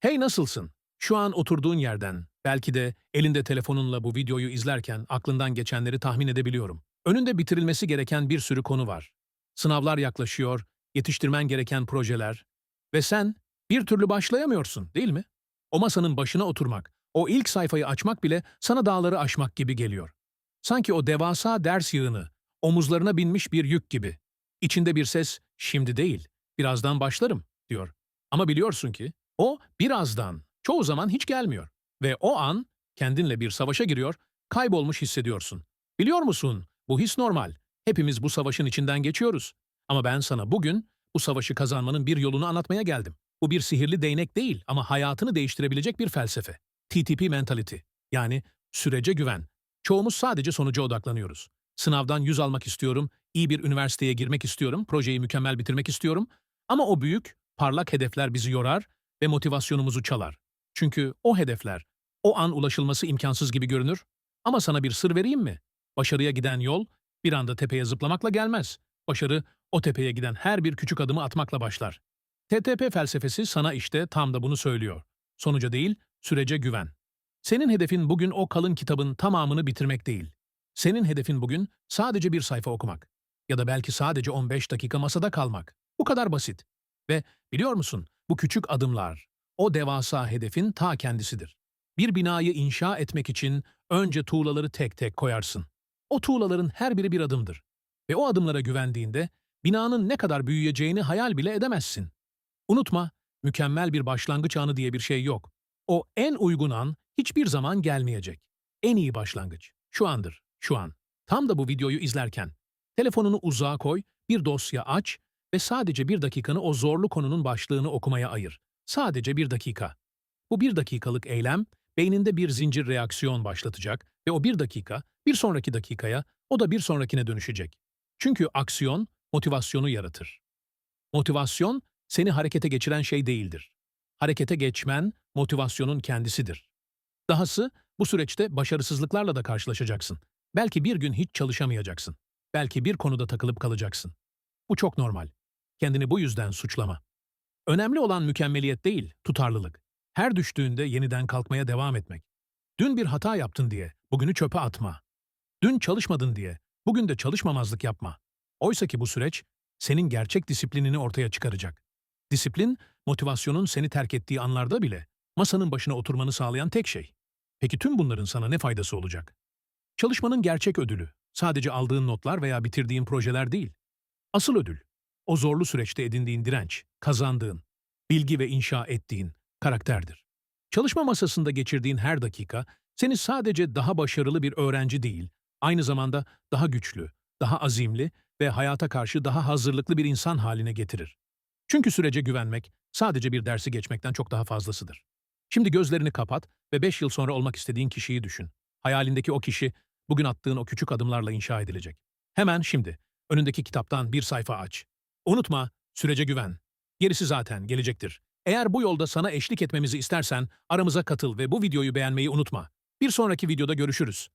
Hey nasılsın? Şu an oturduğun yerden, belki de elinde telefonunla bu videoyu izlerken aklından geçenleri tahmin edebiliyorum. Önünde bitirilmesi gereken bir sürü konu var. Sınavlar yaklaşıyor, yetiştirmen gereken projeler ve sen bir türlü başlayamıyorsun, değil mi? O masanın başına oturmak, o ilk sayfayı açmak bile sana dağları aşmak gibi geliyor. Sanki o devasa ders yığını, omuzlarına binmiş bir yük gibi. İçinde bir ses, şimdi değil, birazdan başlarım, diyor. Ama biliyorsun ki, o birazdan, çoğu zaman hiç gelmiyor. Ve o an kendinle bir savaşa giriyor, kaybolmuş hissediyorsun. Biliyor musun, bu his normal. Hepimiz bu savaşın içinden geçiyoruz. Ama ben sana bugün bu savaşı kazanmanın bir yolunu anlatmaya geldim. Bu bir sihirli değnek değil ama hayatını değiştirebilecek bir felsefe. TTP mentality yani sürece güven. Çoğumuz sadece sonuca odaklanıyoruz. Sınavdan yüz almak istiyorum, iyi bir üniversiteye girmek istiyorum, projeyi mükemmel bitirmek istiyorum. Ama o büyük, parlak hedefler bizi yorar ve motivasyonumuzu çalar. Çünkü o hedefler, o an ulaşılması imkansız gibi görünür. Ama sana bir sır vereyim mi? Başarıya giden yol bir anda tepeye zıplamakla gelmez. Başarı o tepeye giden her bir küçük adımı atmakla başlar. TTP felsefesi sana işte tam da bunu söylüyor. Sonuca değil, sürece güven. Senin hedefin bugün o kalın kitabın tamamını bitirmek değil. Senin hedefin bugün sadece bir sayfa okumak. Ya da belki sadece 15 dakika masada kalmak. Bu kadar basit. Ve biliyor musun, bu küçük adımlar, o devasa hedefin ta kendisidir. Bir binayı inşa etmek için önce tuğlaları tek tek koyarsın. O tuğlaların her biri bir adımdır. Ve o adımlara güvendiğinde binanın ne kadar büyüyeceğini hayal bile edemezsin. Unutma, mükemmel bir başlangıç anı diye bir şey yok. O en uygun an hiçbir zaman gelmeyecek. En iyi başlangıç şu andır, şu an. Tam da bu videoyu izlerken. Telefonunu uzağa koy, bir dosya aç ve sadece bir dakikanı o zorlu konunun başlığını okumaya ayır. Sadece bir dakika. Bu bir dakikalık eylem, beyninde bir zincir reaksiyon başlatacak ve o bir dakika, bir sonraki dakikaya, o da bir sonrakine dönüşecek. Çünkü aksiyon, motivasyonu yaratır. Motivasyon, seni harekete geçiren şey değildir. Harekete geçmen, motivasyonun kendisidir. Dahası, bu süreçte başarısızlıklarla da karşılaşacaksın. Belki bir gün hiç çalışamayacaksın. Belki bir konuda takılıp kalacaksın. Bu çok normal. Kendini bu yüzden suçlama. Önemli olan mükemmeliyet değil, tutarlılık. Her düştüğünde yeniden kalkmaya devam etmek. Dün bir hata yaptın diye bugünü çöpe atma. Dün çalışmadın diye bugün de çalışmamazlık yapma. Oysa ki bu süreç senin gerçek disiplinini ortaya çıkaracak. Disiplin, motivasyonun seni terk ettiği anlarda bile masanın başına oturmanı sağlayan tek şey. Peki tüm bunların sana ne faydası olacak? Çalışmanın gerçek ödülü, sadece aldığın notlar veya bitirdiğin projeler değil. Asıl ödül, o zorlu süreçte edindiğin direnç, kazandığın, bilgi ve inşa ettiğin karakterdir. Çalışma masasında geçirdiğin her dakika seni sadece daha başarılı bir öğrenci değil, aynı zamanda daha güçlü, daha azimli ve hayata karşı daha hazırlıklı bir insan haline getirir. Çünkü sürece güvenmek sadece bir dersi geçmekten çok daha fazlasıdır. Şimdi gözlerini kapat ve 5 yıl sonra olmak istediğin kişiyi düşün. Hayalindeki o kişi bugün attığın o küçük adımlarla inşa edilecek. Hemen şimdi önündeki kitaptan bir sayfa aç. Unutma, sürece güven. Gerisi zaten gelecektir. Eğer bu yolda sana eşlik etmemizi istersen aramıza katıl ve bu videoyu beğenmeyi unutma. Bir sonraki videoda görüşürüz.